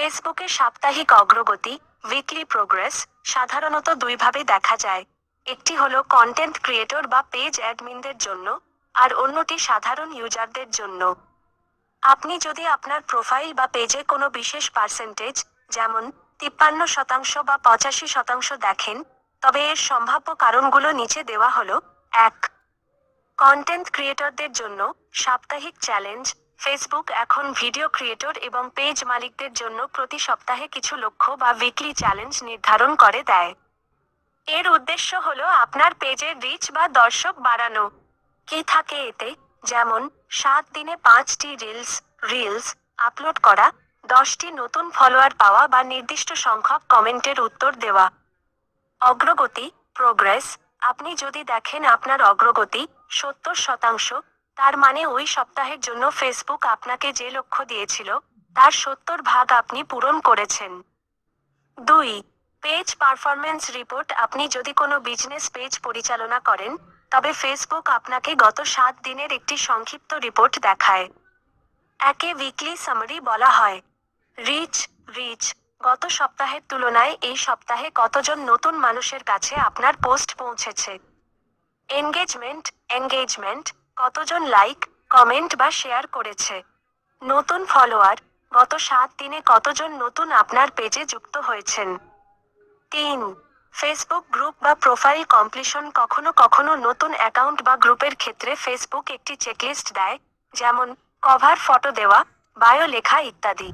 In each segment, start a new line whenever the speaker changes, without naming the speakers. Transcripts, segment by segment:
ফেসবুকে সাপ্তাহিক অগ্রগতি উইকলি প্রোগ্রেস সাধারণত দুইভাবে দেখা যায়। একটি হলো কন্টেন্ট ক্রিয়েটর বা পেজ অ্যাডমিনদের জন্য আর অন্যটি সাধারণ ইউজারদের জন্য। আপনি যদি আপনার প্রোফাইল বা পেজে কোনো বিশেষ পার্সেন্টেজ যেমন তিপ্পান্ন শতাংশ বা পঁচাশি শতাংশ দেখেন, তবে এর সম্ভাব্য কারণগুলো নিচে দেওয়া হলো, এক কন্টেন্ট ক্রিয়েটরদের জন্য সাপ্তাহিক চ্যালেঞ্জ ফেসবুক এখন ভিডিও ক্রিয়েটর এবং পেজ মালিকদের জন্য প্রতি সপ্তাহে কিছু লক্ষ্য বা উইকলি চ্যালেঞ্জ নির্ধারণ করে দেয়। এর উদ্দেশ্য হলো আপনার পেজের রিচ বা দর্শক বাড়ানো। কি থাকে এতে? যেমন, সাত দিনে পাঁচটি রিলস রিলস আপলোড করা, দশটি নতুন ফলোয়ার পাওয়া বা নির্দিষ্ট সংখ্যক কমেন্টের উত্তর দেওয়া। অগ্রগতি প্রোগ্রেস আপনি যদি দেখেন আপনার অগ্রগতি সত্তর শতাংশ তার মানে ওই সপ্তাহের জন্য ফেসবুক আপনাকে যে লক্ষ্য দিয়েছিল, তার সত্তর ভাগ আপনি পূরণ করেছেন। দুই, পেজ পারফরম্যান্স রিপোর্ট আপনি যদি কোনো বিজনেস পেজ পরিচালনা করেন, তবে ফেসবুক আপনাকে গত সাত দিনের একটি সংক্ষিপ্ত রিপোর্ট দেখায়। একে উইকলি সামারি বলা হয়। রিচ রিচ গত সপ্তাহের তুলনায় এই সপ্তাহে কতজন নতুন মানুষের কাছে আপনার পোস্ট পৌঁছেছে? এনগেজমেন্ট এনগেজমেন্ট কতজন লাইক, কমেন্ট বা শেয়ার করেছে? নতুন ফলোয়ার, গত সাত দিনে কতজন নতুন আপনার পেজে যুক্ত হয়েছেন? তিন ফেসবুক গ্রুপ বা প্রোফাইল কমপ্লিশন কখনো কখনো নতুন অ্যাকাউন্ট বা গ্রুপের ক্ষেত্রে ফেসবুক একটি চেকলিস্ট দেয়, যেমন কভার ফটো দেওয়া বায়ো লেখা ইত্যাদি।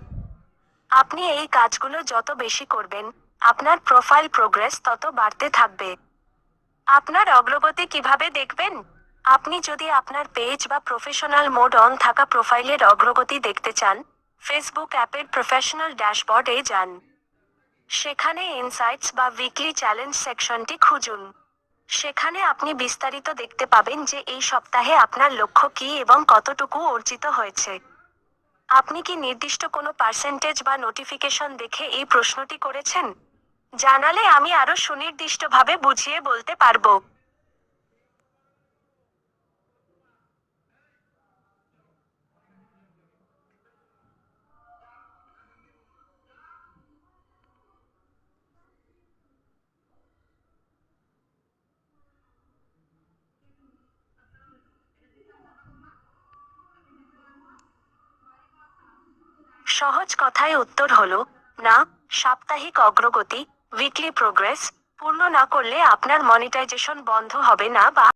আপনি এই কাজগুলো যত বেশি করবেন, আপনার প্রোফাইল প্রোগ্রেস তত বাড়তে থাকবে। আপনার অগ্রগতি কীভাবে দেখবেন? আপনি যদি আপনার পেজ বা প্রফেশনাল মোড অন থাকা প্রোফাইলের অগ্রগতি দেখতে চান ফেসবুক অ্যাপের প্রফেশনাল ড্যাশবোর্ডে যান। সেখানে ইনসাইটস বা উইকলি চ্যালেঞ্জ সেকশনটি খুঁজুন। সেখানে আপনি বিস্তারিত দেখতে পাবেন যে এই সপ্তাহে আপনার লক্ষ্য কী এবং কতটুকু অর্জিত হয়েছে। আপনি কি নির্দিষ্ট কোনো পার্সেন্টেজ বা নোটিফিকেশন দেখে এই প্রশ্নটি করেছেন? জানালে আমি আরও সুনির্দিষ্টভাবে বুঝিয়ে বলতে পারব। সহজ কথায় উত্তর হলো, না, সাপ্তাহিক অগ্রগতি উইকলি প্রোগ্রেস পূর্ণ না করলে আপনার মনিটাইজেশন বন্ধ হবে না বা